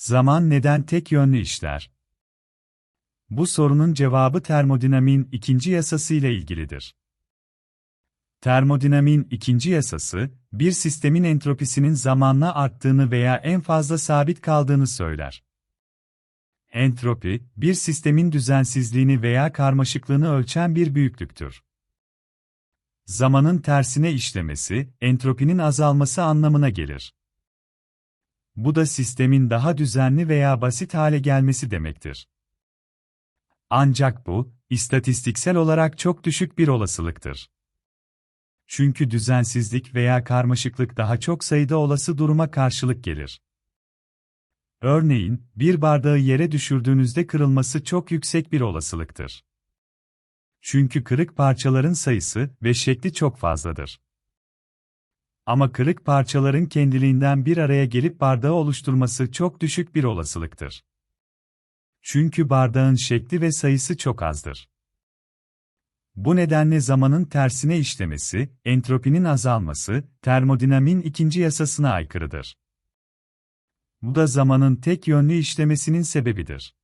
Zaman neden tek yönlü işler? Bu sorunun cevabı termodinamiğin ikinci yasası ile ilgilidir. Termodinamiğin ikinci yasası, bir sistemin entropisinin zamanla arttığını veya en fazla sabit kaldığını söyler. Entropi, bir sistemin düzensizliğini veya karmaşıklığını ölçen bir büyüklüktür. Zamanın tersine işlemesi, entropinin azalması anlamına gelir. Bu da sistemin daha düzenli veya basit hale gelmesi demektir. Ancak bu, istatistiksel olarak çok düşük bir olasılıktır. Çünkü düzensizlik veya karmaşıklık daha çok sayıda olası duruma karşılık gelir. Örneğin, bir bardağı yere düşürdüğünüzde kırılması çok yüksek bir olasılıktır. Çünkü kırık parçaların sayısı ve şekli çok fazladır. Ama kırık parçaların kendiliğinden bir araya gelip bardağı oluşturması çok düşük bir olasılıktır. Çünkü bardağın şekli ve sayısı çok azdır. Bu nedenle zamanın tersine işlemesi, entropinin azalması, termodinamiğin ikinci yasasına aykırıdır. Bu da zamanın tek yönlü işlemesinin sebebidir.